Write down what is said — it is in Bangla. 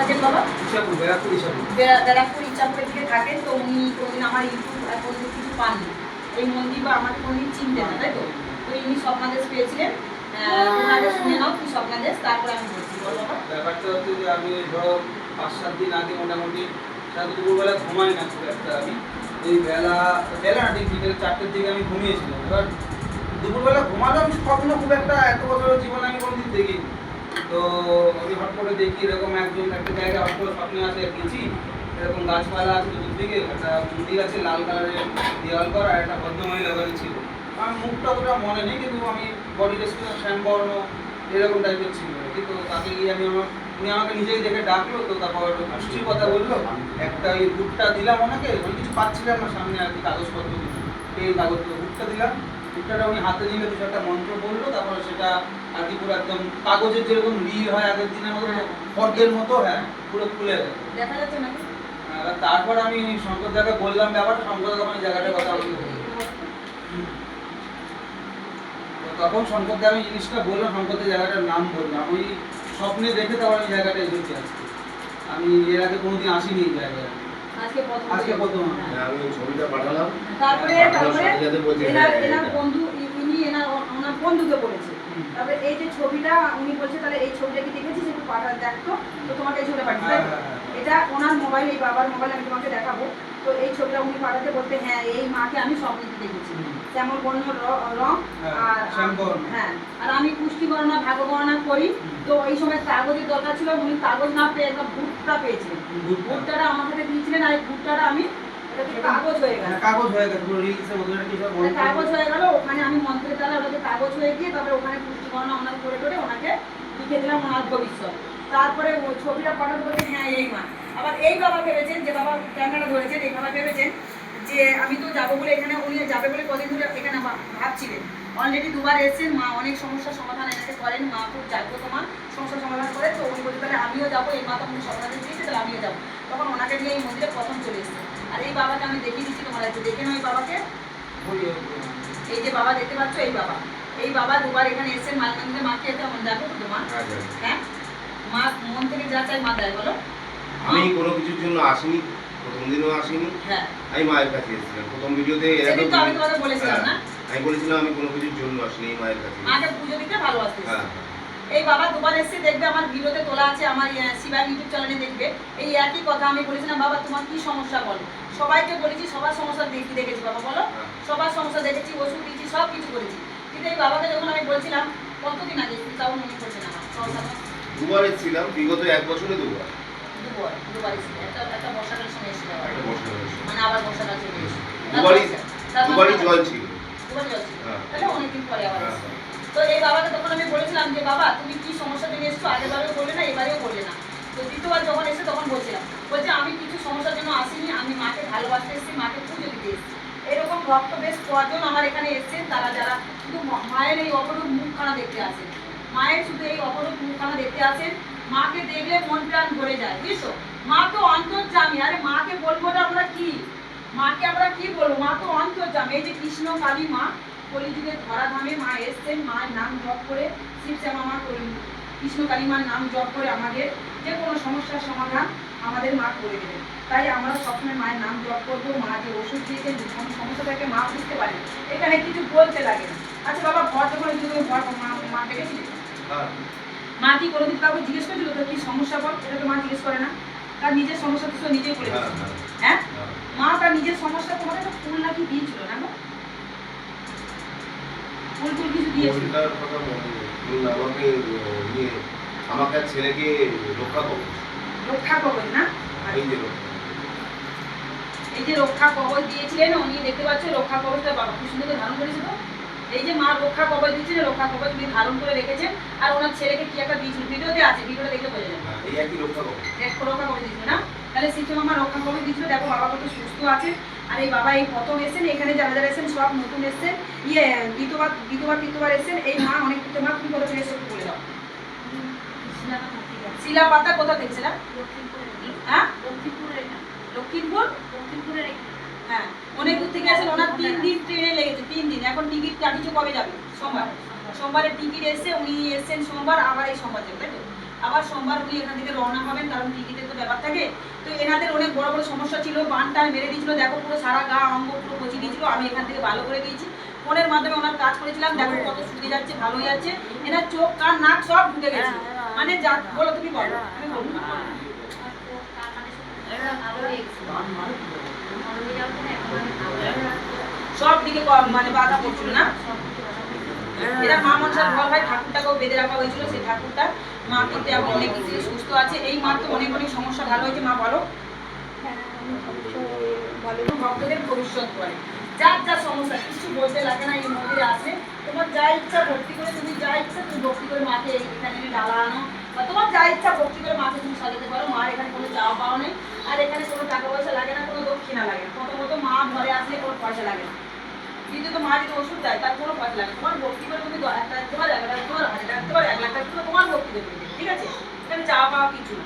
থাকেন বাবা? ব্যারাকপুর ইচ্ছাপুর। ইচ্ছাপুরের দিকে থাকেন তো উনি কোনোদিন আমার ইউটিউব আর কোনোদিন কিছু পাননি। এই মন্দির বা আমাকে কোনোদিন চিনতেন না তাই তো? তো ইনি স্বপ্নাদেশ পেয়েছিলেন আহ, শুনে নাও স্বপ্নাদেশ তারপরে আমি বলছি বল বাবা। ব্যাপারটা হচ্ছে যে আমি ধরো পাঁচ সাত দিন আগে মোটামুটি সাথে দুপুরবেলা ঘুমাই না খুব একটা আমি। এই বেলা বেলা না ঠিক বিকেল চারটের দিকে আমি ঘুমিয়েছিলাম। এবার দুপুরবেলা ঘুমালাম স্বপ্ন খুব একটা এত বছরের জীবনে আমি কোনোদিন দেখিনি। তো আমি হট করে দেখি এরকম একজন একটা জায়গায় হট করে স্বপ্নে আসে গেছি এরকম গাছপালা আছে চতুর্দিকে একটা মন্দির আছে লাল কালারের দেওয়াল করা, আর একটা ভদ্রমহিলা বাড়ি ছিল। আমার মুখটা অতটা মনে নেই, কিন্তু আমি বডি ডেসক্রিপশন শ্যামবর্ণ, এরকম টাইপের ছিল। আর কি তো তাকে গিয়ে আমি আমার, উনি আমাকে নিজেই দেখে ডাকলো, তো তারপর মিষ্টির কথা বলল, একটা ওই বুটটা দিলাম ওনাকে মানে কিছু পাচ্ছিলাম না, সামনে আর কি কাগজপত্র কিছু এই কাগজ বুটটা দিলাম বুটটা উনি হাতে নিলে কিছু একটা মন্ত্র বলল তারপর সেটা আর কি পুরো একদম কাগজের যেরকম রিল হয় আগের দিনের মতো ফর্দের মতো হ্যাঁ পুরো খুলে দেখা যাচ্ছে নাকি আর তারপর আমি শঙ্কর দাকে বললাম ব্যাপারটা শঙ্কর জায়গাটার কথা বলি তখন শঙ্করদা আমি জিনিসটা বললাম শঙ্করদের জায়গাটার নাম বললাম ওই স্বপ্নে দেখে তারপর আমি জায়গাটা এসেছি আজকে আমি এর আগে কোনোদিন আসিনি এই জায়গায়। আজকে প্রথম আজকে প্রথম। হ্যাঁ। হ্যাঁ, আমি ওই ছবিটা পাঠালাম। তারপরে তারপরে এনার হ্যাঁ, এনার বন্ধু ইনি এনার ওনার বন্ধুকে বলেছে। তারপরে এই যে ছবিটা উনি বলছে তাহলে এই ছবিটা কি দেখেছিস? একটু পাঠা দেখতো তো। তোমাকে এই ছবিটা পাঠিয়ে হ্যাঁ, হ্যাঁ, হ্যাঁ। এটা ওনার মোবাইল এই বাবার মোবাইল আমি তোমাকে দেখাবো। তো এই ছবিটা উনি পাঠাতে বলতে হ্যাঁ এই মাকে আমি স্বপ্নেতে দেখেছি। যেমন বর্ণ রং আর হ্যাঁ আর আমি পুষ্টি গণনা ভাগ গণনা করি। তো এই সময় কাগজের দরকার ছিল উনি কাগজ না পেয়ে একটা ভুট্টা পেয়েছিলেন বুটটা। ভুট্টাটা আমার হাতে দিয়েছিলেন আর এই ভুট্টাটা আমি কাগজ হয়ে গেল হ্যাঁ, কাগজ হয়ে মানে কাগজ হয়ে গেল ওখানে আমি মন্ত্রের দ্বারা ওটাকে কাগজ হয়ে গিয়ে তারপরে ওখানে পুষ্টিকরণ ওনার করে করে ওনাকে লিখে দিলাম ওনার ভবিষ্যৎ তারপরে ও ছবিটা পাঠাতে বলছে হ্যাঁ এই মা। আবার এই বাবা ভেবেছেন যে বাবা ক্যামেরা ধরেছেন এই বাবা ভেবেছেন যে আমি তো যাব বলে এখানে উনি যাবে বলে কদিন ধরে এখানে ভাবছিলেন। অলরেডি দুবার এসেছেন মা অনেক সমস্যার সমাধান এনাকে করেন মা খুব জাগ্রত মা সমস্যার সমাধান করে তো উনি বলতে পারে আমিও যাব এই মা তখন সমাধান দিয়েছে তাহলে আমিও যাব। তখন ওনাকে নিয়ে এই মন্দিরে প্রথম চলে এসেছে। আর এই বাবাকে আমি দেখিয়ে দিচ্ছি তোমার একটু দেখে নাও এই বাবাকে। এই যে বাবা দেখতে পাচ্ছ এই বাবা। এই বাবা দুবার এখানে এসে মাঝে মধ্যে মাকে এতে আমার দেখো তো মা। হ্যাঁ, হ্যাঁ। হ্যাঁ মা মন থেকে যা চাই মা দেয় বলো। আমি কোনো কিছুর জন্য আসিনি প্রথম দিনও আসিনি। হ্যাঁ। আমি মায়ের কাছে এসেছিলাম। প্রথম ভিডিওতে এর সেদিন তো আমি তোমাদের বলেছিলাম না। হ্যাঁ, আমি বলেছিলাম আমি কোনো কিছুর জন্য আসিনি এই মায়ের কাছে। মাকে পুজো দিতে ভালোবাসতে হ্যাঁ। এই বাবা দুবার এসে দেখবে আমার ভিডিওতে তোলা আছে আমার শিবাই ইউটিউব চ্যানেলে দেখবে। এই একই কথা আমি বলেছিলাম বাবা তোমার কি সমস্যা বলো? সবাইকে বলেছি সবার সমস্যা দেখি দেখেছি বাবা বলো। হ্যাঁ। সবার সমস্যা দেখেছি ওষুধ দিয়েছি সব কিছু করেছি। কিন্তু এই বাবাকে যখন আমি বলছিলাম কতদিন আগে তাও মনে না দুবার এসেছিলাম বিগত এক বছরে দুবার। দুবার দুবার এসেছি একটা একটা বর্ষাকালের সময় এসেছিল একটা বছর মানে আবার বর্ষাকাল চলে এসেছে। দুবারই দুবারই জল ছিল। দুবারই জল ছিল। হ্যাঁ। তাহলে অনেকদিন পরে আবার হ্যাঁ। তো এই বাবাকে তখন আমি বলেছিলাম যে বাবা তুমি কি সমস্যা জন্য এসছো? আগের বারেও বললে না এবারেও বললে না। তো দ্বিতীয়বার যখন এসে তখন বলছিলাম। বলছে আমি কিছু সমস্যার জন্য আসিনি। আমি মাকে ভালোবাসতে এসেছি মাকে পুজো দিতে এসেছি। এরকম ভক্ত বেশ কজন আমার এখানে এসেছেন তারা যারা শুধু মায়ের এই অপরূপ মুখখানা দেখতে আসেন। মায়ের শুধু এই অপরূপ মুখখানা দেখতে আসেন, মাকে দেখলে মন প্রাণ ভরে যায়, বুঝছ? মা তো অন্তর্জামী, আরে মাকে বলব না আমরা কি? মাকে আমরা কি বলব? মা তো অন্তর্জামী। এই যে কৃষ্ণ কালী মা কলিযুগে ধরাধামে মা এসছেন, মায়ের নাম জপ করে শিবশ্যামা মা করি- কৃষ্ণ কালী মার নাম জপ করে আমাদের যে কোনো সমস্যার সমাধান আমাদের মা করে দেবেন তাই আমরা সবসময় মায়ের নাম জপ করব মা যে ওষুধ দিয়েছেন যে কোনো সমস্যা মা বুঝতে পারে। এখানে কিছু বলতে লাগে না। আচ্ছা বাবা ভর যখন যুগে ভর মা মা দেখেছিলি হ্যাঁ। মা কি কোনোদিন কাউকে জিজ্ঞেস করেছিল? তোর কি সমস্যা বল? এটা তো মা জিজ্ঞেস করে না। তার নিজের সমস্যা তো নিজেই করে হ্যাঁ, হ্যাঁ, হ্যাঁ। মা তার নিজের সমস্যা তোমাকে একটা ফুল নাকি দিয়েছিল না গো? ফুল কিছু দিয়েছিল আমাকে ইয়ে ছেলেকে রক্ষা করব রক্ষা কবচ না। এই যে রক্ষা। কবচ দিয়েছিলেন উনি দেখতে পাচ্ছেন রক্ষা কবচটা বাবা ধারণ করেছিল। এই যে মা রক্ষা কবচ দিয়েছিলেন রক্ষা কবচ উনি ধারণ করে রেখেছেন। আর ওনার ছেলেকে কি একটা দিয়েছিল? ভিডিওতে আছে ভিডিওটা বোঝা যাবে। হ্যাঁ, এই একই রক্ষা কবচ। দিয়েছিল না? তাহলে শিক্ষা মামা রক্ষা কবচ দিয়েছিল দেখো বাবা কত সুস্থ আছে। আর এই বাবা এই প্রথম এসেছেন এখানে যারা যারা এসেছেন সব নতুন এসেছেন। ইয়ে দ্বিতীয়বার দ্বিতীয়বার তৃতীয়বার এসেছেন। এই মা অনেক মা তুমি এসে দাও শিলা? পাতা কোথা দেখছিলাম হ্যাঁ লক্ষ্মীপুর হ্যাঁ। অনেক দূর থেকে আসেন। ওনার তিন দিন ট্রেনে লেগেছে। তিন দিন। এখন টিকিট কাটিছে কবে যাবে? সোমবার। সোমবারের টিকিট এসে উনি এসেছেন সোমবার আবার এই সোমবার যাবে তাই তো? আবার সোমবার উনি এখান থেকে রওনা হবেন কারণ টিকিটের তো ব্যাপার থাকে। তো এনাদের অনেক বড় বড় সমস্যা ছিল। বানটা মেরে দিয়েছিল। দেখো পুরো সারা গা অঙ্গ পুরো পচি দিয়েছিল আমি এখান থেকে ভালো করে দিয়েছি ফোনের মাধ্যমে ওনার কাজ করেছিলাম। দেখো কত শুকে যাচ্ছে ভালো যাচ্ছে। এনার চোখ কান নাক সব ঢুকে গেছে। মানে যা বলো তুমি বলো। সব দিকে মানে বাধা পড়ছিল না? এরা মা মনসার ঘর হয়, ঠাকুরটাকেও বেঁধে রাখা হয়েছিল, সেই ঠাকুরটা মা কিন্তু এখন অনেক বেশি সুস্থ আছে। এই মার তো অনেক অনেক সমস্যা ভালো হয়েছে, মা বলো। ভক্তদের ভবিষ্যৎ করে যার যা সমস্যা, কিছু বলতে লাগে না, এই মন্দিরে আসে যা ইচ্ছা ভক্তি করে তুমি যা ইচ্ছা তুমি ভক্তি করে মাকে এখানে এনে ডালা আনো বা তোমার যা ইচ্ছা ভক্তি করে মাকে তুমি সাজাতে পারো, মার এখানে কোনো চাওয়া পাওয়া নেই, আর এখানে কোনো টাকা পয়সা লাগে না, কোনো দক্ষিণা লাগে না, প্রথমত মা ঘরে আসলে কোনো পয়সা লাগে না। দ্বিতীয়ত মা যদি ওষুধ দেয়, তার কোনো পয়সা লাগে তোমার ভক্তি করে তুমি একটা তোমার এক লাখ তোমার হাজার টাকা তোমার এক লাখ টাকা তোমার ভক্তি দেবে, ঠিক আছে? এখানে চাওয়া পাওয়া কিছু না।